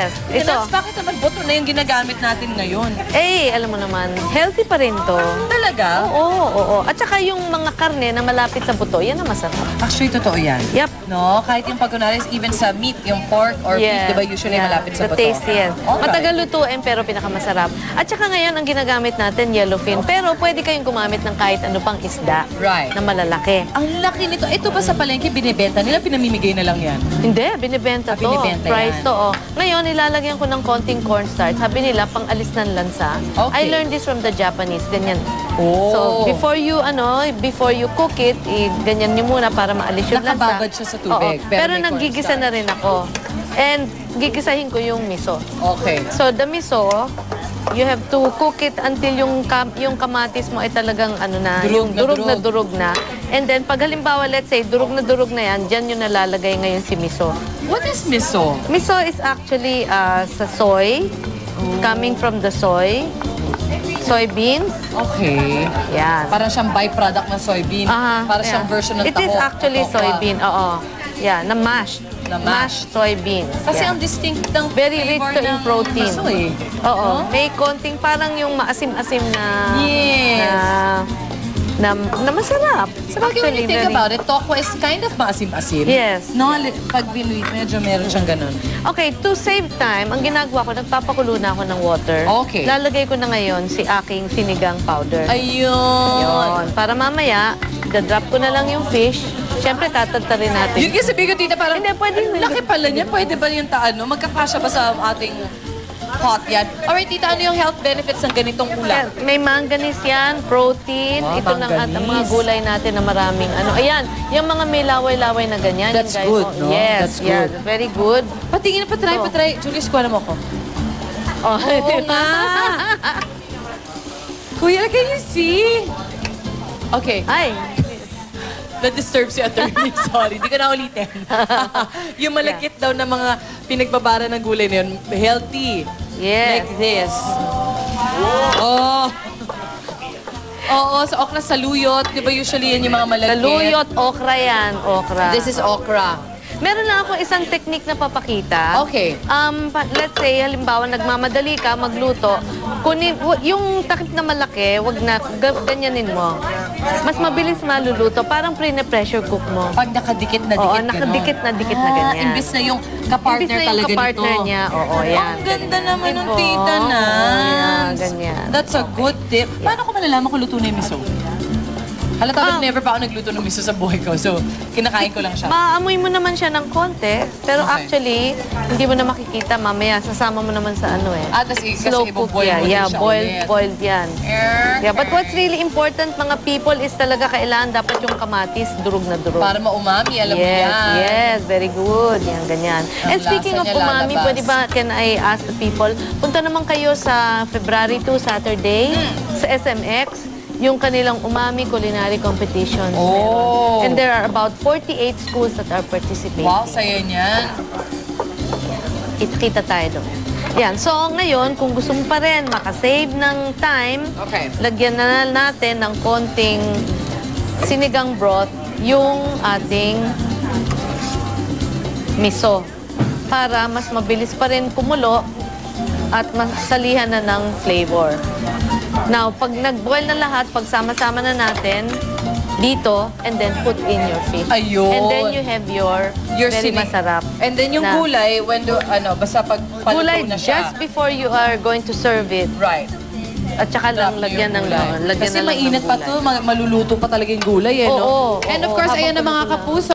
Yes. Ito. Ito. bakit naman buto na yung ginagamit natin ngayon? Eh, alam mo naman, healthy pa rin to. Talaga? Oo, oo, oo. At saka yung mga karne na malapit sa buto, yan ang masarap. Actually, totoo yan. Yep. No, kahit yung pag kunwari, even sa meat, yung pork or beef, Yeah. di ba usually Yeah. malapit sa The buto? taste, yes. Alright. Matagal lutuin pero pinakamasarap. At saka ngayon, ang ginagamit natin, yellowfin. Pero pwede kayong gumamit ng kahit ano pang isda Right. na malalaki. Ang laki nito. Ito ba sa palengke binibenta nila? Pinamimigay na lang yan. Hindi, binibenta Ah, to. binibenta Price yan. to, oh. Ngayon, ilalagyan ko ng konting cornstarch. Sabi nila, pang alis ng lansa. Okay. I learned this from the Japanese. Ganyan. Oh. So, before you, ano, before you cook it, i- ganyan nyo muna para maalis yung lansa. Nakababad siya sa tubig, Oo. pero Pero, may naggigisa na rin ako. And gigisahin ko yung miso. Okay. So, the miso, you have to cook it until yung kam- yung kamatis mo ay talagang ano na, Durog yung na durog na durog. na. And then, pag halimbawa, let's say, durog na durog na yan, dyan yung nalalagay ngayon si miso. What is miso? Miso is actually uh, sa soy, coming from the soy, soybeans. Okay. Yan. Parang siyang byproduct ng soybean. Aha, Para yeah. siyang version ng It taho. is actually Tokwa. soybean, oo. Yeah, na mashed. Na mashed. soybeans. Kasi yeah. ang distinct ng Very rich flavor to in ng protein. miso eh. Oo. May konting parang yung maasim-asim na... Yes. Na, na, na masarap. Sa bagay, when you think very- about it, tokwa is kind of maasim-asim. Yes. No, pag binuit, medyo meron siyang ganun. Okay, to save time, ang ginagawa ko, nagpapakulo na ako ng water. Okay. Lalagay ko na ngayon si aking sinigang powder. Ayun. Yun. Para mamaya, dadrop ko na lang yung fish. Siyempre, tatantarin natin. Yun kasi sabi ko, tita, parang, Hindi, pwede "Ang laki pala niya. Pwede ba yung taano? Magkakasya ba sa ating hot yan? Alright, tita, ano yung health benefits ng ganitong ulam? may manganese yan, protein. Wow, Ito lang at ang mga gulay natin na maraming ano. Ayan, yung mga may laway-laway na ganyan. That's yung guys good, mo- no? Yes, That's yeah, good. very good. Patingin, patry, Oh. patry. Julius, kuha mo ako. Oh, Oo nga. Kuya, can you see? Okay. Ay, Na-disturb si attorney. Sorry, di ko na ulitin. yung malagkit daw na mga pinagbabara ng gulay na yun, healthy. yes. Like this. Oh! Oo, sa okra saluyot. Di ba usually yan yung mga malagkit? Saluyot, okra yan, okra. This is okra. Meron lang ako isang technique na papakita. Okay. Um, pa- let's say, halimbawa, nagmamadali ka, magluto. Kunin, w- yung takip na malaki, wag na, ga- ganyanin mo. Mas mabilis maluluto. Parang pre-pressure cook mo. Pag nakadikit na Oo, dikit nakadikit na dikit na Ah, ganyan. imbis na yung kapartner Imbis na yung talaga kapartner nito. niya, oo, yan. Ang ganda naman ng Diba? tita na. Oo, yan, ganyan. That's a good tip. Paano ko malalaman kung luto na yung miso? Halata Ah. never pa ako nagluto ng miso sa buhay ko. So, kinakain ko lang siya. Maamoy mo naman siya ng konti, pero Okay. actually, hindi mo na makikita mamaya. Sasama mo naman sa ano eh. Ah, tas Slow cook iboboil yan. mo Yeah, boiled, ulit. boiled yan. Okay. Yeah, but what's really important, mga people, is talaga kailangan dapat yung kamatis durog na durog. Para maumami, alam mo yes, yan. yes, very good. Yan, ganyan. Ang And speaking of umami, lalabas. pwede ba, can I ask the people, punta naman kayo sa February 2, Saturday, Hmm. sa SMX, yung kanilang umami culinary competitions. Oh. And there are about 48 schools that are participating. Wow, saya niyan. Kita-kita tayo doon. Yan. So, ngayon, kung gusto mo pa rin makasave ng time, Okay. lagyan na natin ng konting sinigang broth yung ating miso para mas mabilis pa rin kumulo at masalihan na ng flavor. Now, pag nag-boil na lahat, pagsama-sama na natin dito, and then put in your fish. Ayun. And then you have your, Your very sinig- masarap. And then yung na- gulay, when do, ano, basta pag paluto Gulay na siya. just before you are going to serve it. Right. At saka lang lagyan yung ng gulay. lagyan Kasi na lang ng mainit pa gulay. to, ma- maluluto pa talaga yung gulay, eh, no? Oo, And of oo, course, habang ayan na mga kapuso.